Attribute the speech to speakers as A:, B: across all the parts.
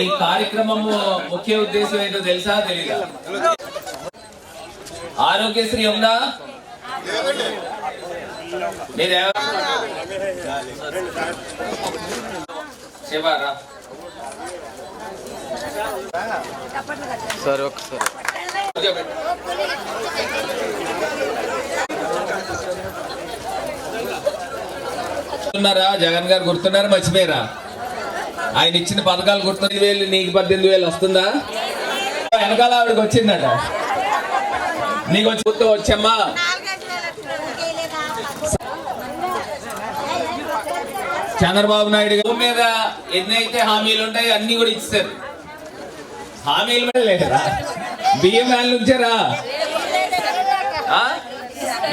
A: ఈ కార్యక్రమము ముఖ్య ఉద్దేశం ఏంటో తెలుసా? తెలీదా? ఆరోగ్యశ్రీ ఉందా? మీరే శివారా?
B: సరే ఒకసారి
A: జగన్ గారు గుర్తున్నారా? మర్చిపోయారా? ఆయన ఇచ్చిన పథకాలు గుర్తొమ్మిది వేలు నీకు పద్దెనిమిది వేలు వస్తుందా? వెనకాల ఆవిడకి వచ్చిందట. నీకు వచ్చి గుర్తు వచ్చమ్మా. చంద్రబాబు నాయుడు గారి మీద ఎన్నైతే హామీలు ఉంటాయో అన్ని కూడా ఇచ్చారు హామీలు కూడా లేరా బియ్యం వ్యాన్లు ఉంచారా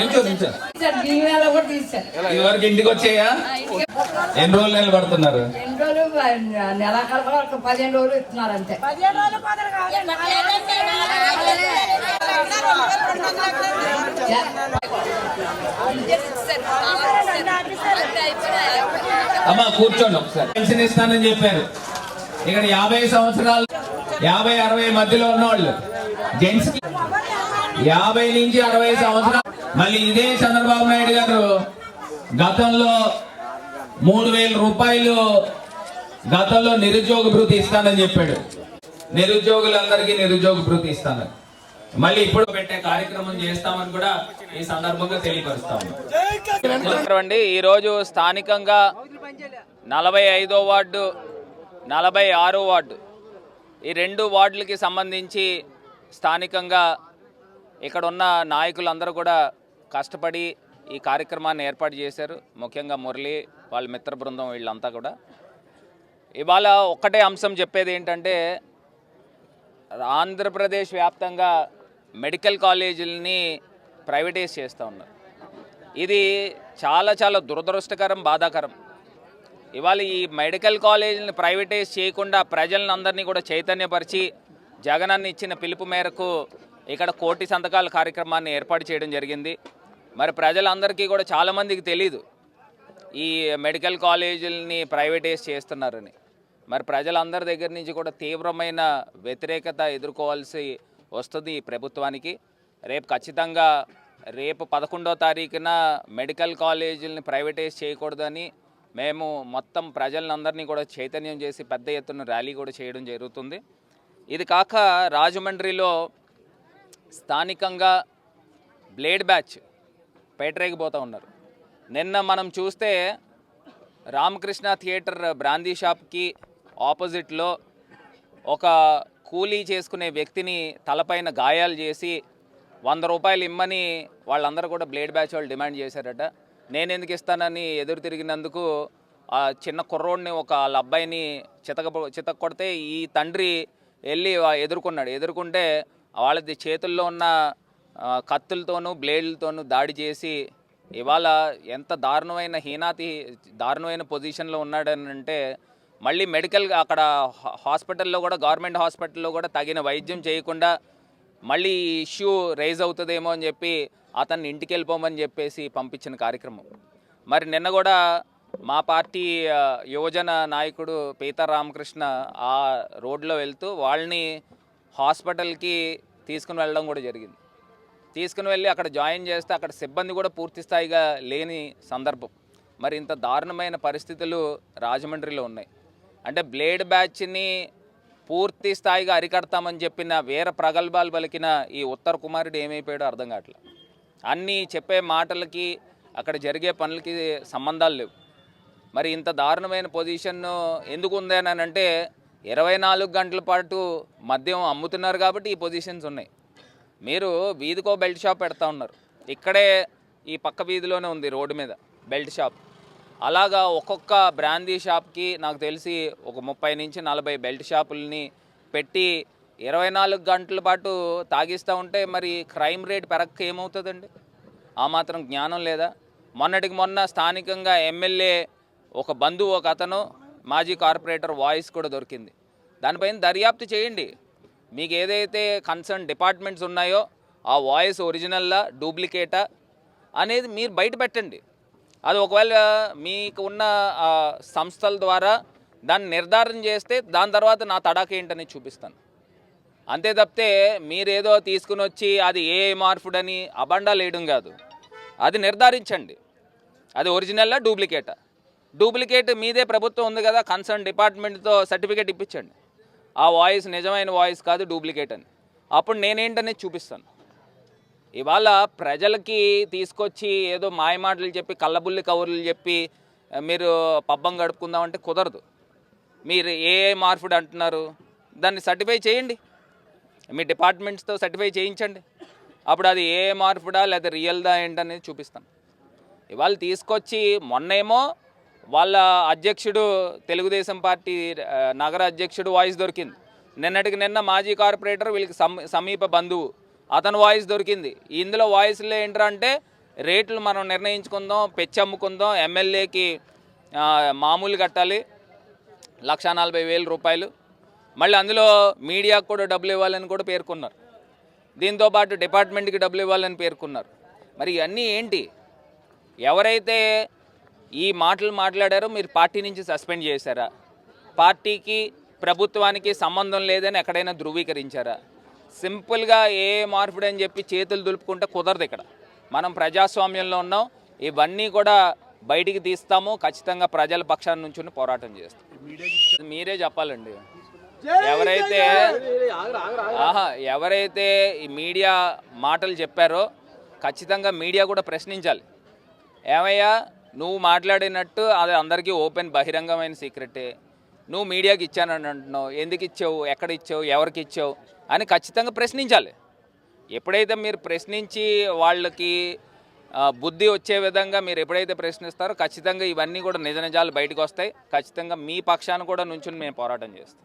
C: కూడా తీశారు.
A: ఇదివరకు ఇంటికి వచ్చాయా? ఎన్ని రోజులు నిలబడుతున్నారు?
C: పదిహేను రోజులు ఇస్తున్నారు అంతే.
A: అమ్మా కూర్చోండి ఒకసారి. పెన్షన్ ఇస్తానని చెప్పారు. ఇక్కడ యాభై సంవత్సరాలు యాభై అరవై మధ్యలో ఉన్నవాళ్ళు. జెంట్స్కి యాభై నుంచి అరవై సంవత్సరాలు. మళ్ళీ ఇదే చంద్రబాబు నాయుడు గారు గతంలో మూడు వేల రూపాయలు గతంలో నిరుద్యోగ భృతి ఇస్తానని చెప్పాడు. నిరుద్యోగులందరికీ నిరుద్యోగ భృతి ఇస్తానని. మళ్ళీ ఇప్పుడు పెట్టే కార్యక్రమం చేస్తామని కూడా ఈ సందర్భంగా తెలియపరుస్తాము
D: అండి ఈరోజు స్థానికంగా నలభై ఐదో వార్డు నలభై ఆరో వార్డు ఈ రెండు వార్డులకి సంబంధించి స్థానికంగా ఇక్కడ ఉన్న నాయకులందరూ కూడా కష్టపడి ఈ కార్యక్రమాన్ని ఏర్పాటు చేశారు. ముఖ్యంగా మురళి వాళ్ళ మిత్ర బృందం వీళ్ళంతా కూడా. ఇవాళ ఒక్కటే అంశం చెప్పేది ఏంటంటే ఆంధ్రప్రదేశ్ వ్యాప్తంగా మెడికల్ కాలేజీలని ప్రైవేటైజ్ చేస్తూ ఉన్నారు. ఇది చాలా చాలా దురదృష్టకరం బాధాకరం. ఇవాళ ఈ మెడికల్ కాలేజీని ప్రైవేటైజ్ చేయకుండా ప్రజలను అందరినీ కూడా చైతన్యపరిచి జగనన్న ఇచ్చిన పిలుపు మేరకు ఇక్కడ కోటి సంతకాల కార్యక్రమాన్ని ఏర్పాటు చేయడం జరిగింది. మరి ప్రజలందరికీ కూడా చాలామందికి తెలీదు ఈ మెడికల్ కాలేజీలని ప్రైవేటైజ్ చేస్తున్నారని. మరి ప్రజలందరి దగ్గర నుంచి కూడా తీవ్రమైన వ్యతిరేకత ఎదుర్కోవాల్సి వస్తుంది ఈ ప్రభుత్వానికి. రేపు ఖచ్చితంగా రేపు పదకొండో తారీఖున మెడికల్ కాలేజీలని ప్రైవేటైజ్ చేయకూడదని మేము మొత్తం ప్రజలందరినీ కూడా చైతన్యం చేసి పెద్ద ఎత్తున ర్యాలీ కూడా చేయడం జరుగుతుంది. ఇది కాక రాజమండ్రిలో స్థానికంగా బ్లేడ్ బ్యాచ్ పేటరేగిపోతూ ఉన్నారు. నిన్న మనం చూస్తే రామకృష్ణ థియేటర్ బ్రాందీ షాప్కి ఆపోజిట్లో ఒక కూలీ చేసుకునే వ్యక్తిని తలపైన గాయాలు చేసి వంద రూపాయలు ఇమ్మని వాళ్ళందరూ కూడా బ్లేడ్ బ్యాచ్ వాళ్ళు డిమాండ్ చేశారట. నేను ఎందుకు ఇస్తానని ఎదురు తిరిగినందుకు ఆ చిన్న కుర్రోడిని ఒక వాళ్ళ అబ్బాయిని చితక చితక కొడితే ఈ తండ్రి వెళ్ళి ఎదుర్కొన్నాడు. ఎదుర్కొంటే వాళ్ళది చేతుల్లో ఉన్న కత్తులతోనూ బ్లేడ్లతోనూ దాడి చేసి ఇవాళ ఎంత దారుణమైన హీనాతి దారుణమైన పొజిషన్లో ఉన్నాడనంటే మళ్ళీ మెడికల్ అక్కడ హాస్పిటల్లో కూడా గవర్నమెంట్ హాస్పిటల్లో కూడా తగిన వైద్యం చేయకుండా మళ్ళీ ఈ ఇష్యూ రైజ్ అవుతుందేమో అని చెప్పి అతన్ని ఇంటికి వెళ్ళిపోమని చెప్పేసి పంపించిన కార్యక్రమం. మరి నిన్న కూడా మా పార్టీ యువజన నాయకుడు పీతా రామకృష్ణ ఆ రోడ్లో వెళ్తూ వాళ్ళని హాస్పిటల్కి తీసుకుని వెళ్ళడం కూడా జరిగింది. తీసుకుని వెళ్ళి అక్కడ జాయిన్ చేస్తే అక్కడ సిబ్బంది కూడా పూర్తి స్థాయిగా లేని సందర్భం. మరి ఇంత దారుణమైన పరిస్థితులు రాజమండ్రిలో ఉన్నాయి. అంటే బ్లేడ్ బ్యాచ్ని పూర్తి స్థాయిగా అరికడతామని చెప్పిన వేర ప్రగల్భాలు పలికిన ఈ ఉత్తర కుమారుడు ఏమైపోయాడో అర్థం కావట్లేదు. అన్నీ చెప్పే మాటలకి అక్కడ జరిగే పనులకి సంబంధాలు లేవు. మరి ఇంత దారుణమైన పొజిషన్ ఎందుకు ఉంది అని అంటే ఇరవై నాలుగు గంటల పాటు మద్యం అమ్ముతున్నారు కాబట్టి ఈ పొజిషన్స్ ఉన్నాయి. మీరు వీధికో బెల్ట్ షాప్ పెడతా ఉన్నారు. ఇక్కడే ఈ పక్క వీధిలోనే ఉంది రోడ్డు మీద బెల్ట్ షాప్. అలాగా ఒక్కొక్క బ్రాందీ షాప్కి నాకు తెలిసి ఒక ముప్పై నుంచి నలభై బెల్ట్ షాపుల్ని పెట్టి ఇరవై నాలుగు గంటల పాటు తాగిస్తూ ఉంటే మరి క్రైమ్ రేట్ పెరగక ఏమవుతుందండి? ఆ మాత్రం జ్ఞానం లేదా? మొన్నటికి మొన్న స్థానికంగా ఎమ్మెల్యే ఒక బంధువు ఒక అతను మాజీ కార్పొరేటర్ వాయిస్ కూడా దొరికింది. దానిపైన దర్యాప్తు చేయండి. మీకు ఏదైతే కన్సర్న్ డిపార్ట్మెంట్స్ ఉన్నాయో ఆ వాయిస్ ఒరిజినల్లా డూప్లికేటా అనేది మీరు బయట పెట్టండి. అది ఒకవేళ మీకు ఉన్న సంస్థల ద్వారా దాన్ని నిర్ధారణ చేస్తే దాని తర్వాత నా తడాక ఏంటని చూపిస్తాను. అంతే తప్పితే మీరేదో తీసుకుని వచ్చి అది ఏ మార్పుడని అబండాలు లేయడం కాదు. అది నిర్ధారించండి. అది ఒరిజినల్లా డూప్లికేటా డూప్లికేట్ మీదే ప్రభుత్వం ఉంది కదా కన్సర్న్ డిపార్ట్మెంట్తో సర్టిఫికేట్ ఇప్పించండి. ఆ వాయిస్ నిజమైన వాయిస్ కాదు డూప్లికేట్ అని. అప్పుడు నేనేంటనేది చూపిస్తాను. ఇవాళ ప్రజలకి తీసుకొచ్చి ఏదో మాయమాటలు చెప్పి కళ్ళబుల్లి కవర్లు చెప్పి మీరు పబ్బం గడుపుకుందామంటే కుదరదు. మీరు ఏ ఏ మార్పుడు అంటున్నారు? దాన్ని సర్టిఫై చేయండి. మీ డిపార్ట్మెంట్స్తో సర్టిఫై చేయించండి. అప్పుడు అది ఏ మార్పుడా లేదా రియల్దా ఏంటనేది చూపిస్తాను. ఇవాళ తీసుకొచ్చి మొన్నేమో వాళ్ళ అధ్యక్షుడు తెలుగుదేశం పార్టీ నగర అధ్యక్షుడు వాయిస్ దొరికింది. నిన్నటికి నిన్న మాజీ కార్పొరేటర్ వీళ్ళకి సమీప బంధువు అతని వాయిస్ దొరికింది. ఇందులో వాయిస్లో ఏంటంటే రేట్లు మనం నిర్ణయించుకుందాం పెచ్చి అమ్ముకుందాం ఎమ్మెల్యేకి మామూలు కట్టాలి లక్షా నలభై వేల రూపాయలు. మళ్ళీ అందులో మీడియాకు కూడా డబ్బులు ఇవ్వాలని కూడా పేర్కొన్నారు. దీంతో పాటు డిపార్ట్మెంట్కి డబ్బులు ఇవ్వాలని పేర్కొన్నారు. మరి ఇవన్నీ ఏంటి? ఎవరైతే ఈ మాటలు మాట్లాడారో మీరు పార్టీ నుంచి సస్పెండ్ చేశారా? పార్టీకి ప్రభుత్వానికి సంబంధం లేదని ఎక్కడైనా ధృవీకరించారా? సింపుల్గా ఏ మార్పుడు అని చెప్పి చేతులు దులుపుకుంటే కుదరదు ఇక్కడ. మనం ప్రజాస్వామ్యంలో ఉన్నాం. ఇవన్నీ కూడా బయటికి తీస్తాము. ఖచ్చితంగా ప్రజల పక్షాన్ని నుంచి పోరాటం చేస్తాం. మీరే చెప్పాలండి. ఎవరైతే ఆహా ఎవరైతే ఈ మీడియా మాటలు చెప్పారో ఖచ్చితంగా మీడియా కూడా ప్రశ్నించాలి. ఏమయ్యా? నువ్వు మాట్లాడినట్టు అది అందరికీ ఓపెన్ బహిరంగమైన సీక్రెటే. నువ్వు మీడియాకి ఇచ్చానని అంటున్నావు. ఎందుకు ఇచ్చావు? ఎక్కడ ఇచ్చావు? ఎవరికి ఇచ్చావు? అని ఖచ్చితంగా ప్రశ్నించాలి. ఎప్పుడైతే మీరు ప్రశ్నించి వాళ్ళకి బుద్ధి వచ్చే విధంగా మీరు ఎప్పుడైతే ప్రశ్నిస్తారో ఖచ్చితంగా ఇవన్నీ కూడా నిజ నిజాలు బయటకు వస్తాయి. ఖచ్చితంగా మీ పక్షాన్ని కూడా నుంచుని మేము పోరాటం చేస్తాం.